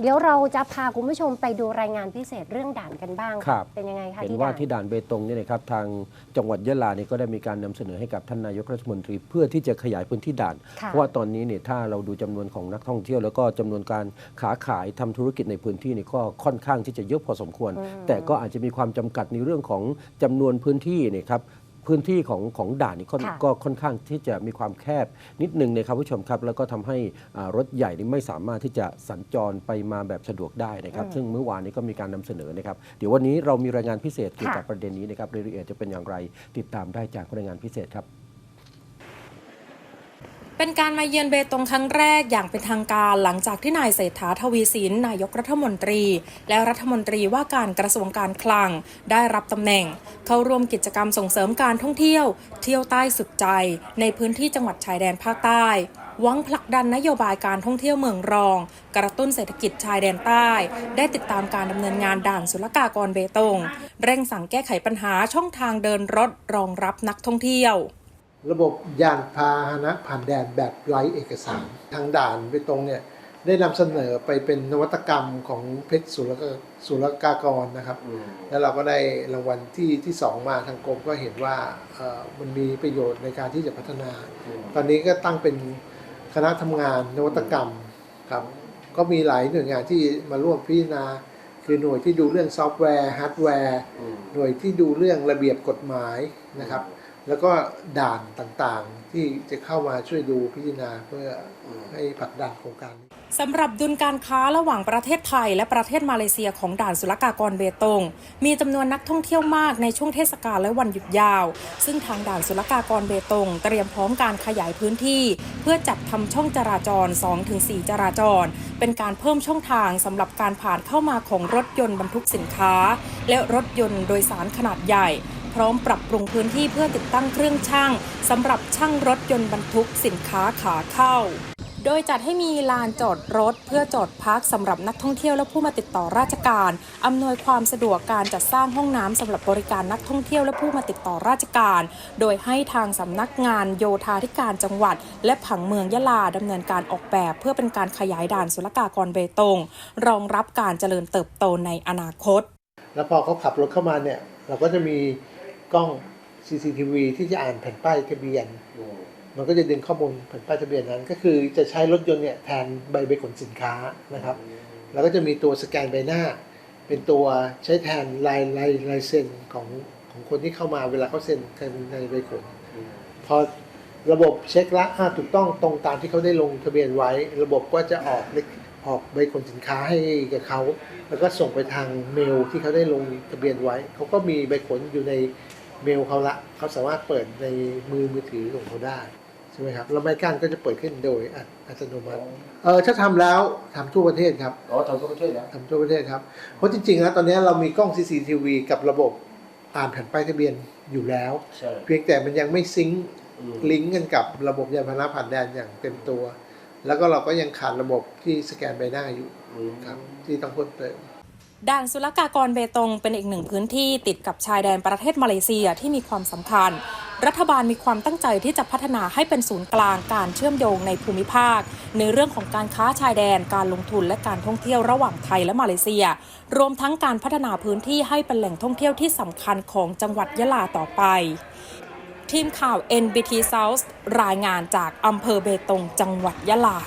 เดี๋ยวเราจะพาคุณผู้ชมไปดูรายงานพิเศษเรื่องด่านกันบ้างครับ เป็นยังไงคะเห็นที่ว่าด่านที่ด่านเบตงเนี่ยนะครับทางจังหวัดยะลาเนี่ยก็ได้มีการนำเสนอให้กับท่านนายกรัฐมนตรี เพื่อที่จะขยายพื้นที่ด่านค่ะเพราะว่าตอนนี้เนี่ยถ้าเราดูจำนวนของนักท่องเที่ยว แล้วก็จำนวนการขาขายทำธุรกิจในพื้นที่เนี่ยก็ค่อนข้างที่จะเยอะพอสมควรอืมแต่ก็อาจจะมีความจำกัดในเรื่องของจำนวนพื้นที่เนี่ยครับ พื้นที่ของของด่านนี่ค่อนค่ะก็ค่อนข้างที่จะมีความแคบนิดนึงนะครับผู้ชมครับ แล้วก็ทำให้อ่ารถใหญ่นี่ไม่สามารถที่จะสัญจรไปมาแบบสะดวกได้นะครับอืมซึ่งเมื่อวานนี้ก็มีการนำเสนอนะครับ เดี๋ยววันนี้เรามีรายงานพิเศษเกี่ยวกับค่ะประเด็นนี้นะครับรายละเอียดจะเป็นอย่างไร ติดตามได้จากรายงานพิเศษครับ เป็นการมาเยือนเบตงครั้งแรกอย่างเป็นทางการหลังจากที่นายเศรษฐาทวีสินนายกรัฐมนตรี และรัฐมนตรีว่าการกระทรวงการคลังได้รับตำแหน่ง เข้าร่วมกิจกรรมส่งเสริมการท่องเที่ยว เที่ยวใต้สุดใจ ในพื้นที่จังหวัดชายแดนภาคใต้หวังผลักดันนโยบายการท่องเที่ยวเมืองรอง กระตุ้นเศรษฐกิจชายแดนใต้ ได้ติดตามการดำเนินงานด่านศุลกากรเบตง เร่งสั่งแก้ไขปัญหาช่องทางเดินรถรองรับนักท่องเที่ยว ระบบยานพาหนะผ่านแดนแบบไร้เอกสารทางด่านไปตรงเนี่ยได้นำเสนอไปเป็นนวัตกรรมของเพชรศุลกศุลกากรนะครับ แล้วเราก็ได้รางวัลที่ที่สองมาทางกรมก็เห็นว่าเอ่อมันมีประโยชน์ในการที่จะพัฒนา ตอนนี้ก็ตั้งเป็นคณะทำงานนวัตกรรมครับ ก็มีหลายหน่วยงานที่มาร่วมพิจารณา คือหน่วยที่ดูเรื่องซอฟต์แวร์ฮาร์ดแวร์หน่วยที่ดูเรื่องระเบียบกฎหมายนะครับ แล้วก็ด่านต่างๆ ที่จะเข้ามาช่วยดูพิจารณาเพื่อให้ผลักดันโครงการนี้สำหรับดุลการค้าระหว่างประเทศไทยและประเทศมาเลเซียของด่านศุลกากรเบตง มีจำนวนนักท่องเที่ยวมากในช่วงเทศกาลและวันหยุดยาว ซึ่งทางด่านศุลกากรเบตง เตรียมพร้อมการขยายพื้นที่ เพื่อจัดทำช่องจราจร 2-4 จราจร เป็นการเพิ่มช่องทางสำหรับการผ่านเข้ามาของรถยนต์บรรทุกสินค้า และรถยนต์โดยสารขนาดใหญ่ ร้อมปรับปรุงพื้นที่เพื่อติดตั้งเครื่องช่างสำหรับช่างรถยนต์บรรทุกสินค้าขาเข้า โดยจัดให้มีลานจอดรถเพื่อจอดพักสำหรับนักท่องเที่ยวและผู้มาติดต่อราชการ อำนวยความสะดวกการจัดสร้างห้องน้ำสำหรับบริการนักท่องเที่ยวและผู้มาติดต่อราชการ โดยให้ทางสำนักงานโยธาธิการจังหวัด และผังเมืองยะลาดำเนินการออกแบบ เพื่อเป็นการขยายด่านศุลกากรเบตง รองรับการเจริญเติบโตในอนาคต แล้วพอเขาขับรถเข้ามาเนี่ยเราก็จะมี กล้อง CCTV ที่จะอ่านแผ่นป้ายทะเบียน มันก็จะดึงข้อมูลแผ่นป้ายทะเบียนนั้น ก็คือจะใช้รถยนต์เนี่ยแทนใบใบขนสินค้านะครับ แล้วก็จะมีตัวสแกนใบหน้า เป็นตัวใช้แทนลายลายลายเซ็นของของคนที่เข้ามาเวลาเขาเซ็นกันในใบขนพอระบบเช็คละอ่าถูกต้องตรงตามที่เขาได้ลงทะเบียนไว้ ระบบก็จะออกเลขออกใบขนสินค้าให้กับเขา แล้วก็ส่งไปทางเมลที่เขาได้ลงทะเบียนไว้ เขาก็มีใบขนอยู่ใน เมลเขาละเขาสามารถเปิดในมือมือถือของเขาได้ใช่ไหมครับแล้วไม้กั้นก็จะเปิดขึ้นโดยอัตอัตโนมัติเออถ้าทำแล้วทำทั่วประเทศครับอ๋อทางทั่วประเทศแล้วทำทั่วประเทศครับเพราะจริงๆแล้วตอนนี้เรามีกล้อง CCTV กับระบบอ่านแผ่นป้ายทะเบียนอยู่แล้วใช่เพียงแต่มันยังไม่ซิงค์อืมลิงก์กันกับระบบยานพาหนะผ่านแดนอย่างเต็มตัว แล้วก็เราก็ยังขาดระบบที่สแกนใบหน้าอยู่ครับที่ต้องเพิ่มเติม ด่านศุลกากรเบตงเป็นอีกหนึ่งพื้นที่ติดกับชายแดนประเทศมาเลเซียที่มีความสำคัญ รัฐบาลมีความตั้งใจที่จะพัฒนาให้เป็นศูนย์กลางการเชื่อมโยงในภูมิภาค ในเรื่องของการค้าชายแดนการลงทุนและการท่องเที่ยวระหว่างไทยและมาเลเซีย รวมทั้งการพัฒนาพื้นที่ให้เป็นแหล่งท่องเที่ยวที่สำคัญของจังหวัดยะลาต่อไป ทีมข่าว NBT South รายงานจากอำเภอเบตง จังหวัดยะลา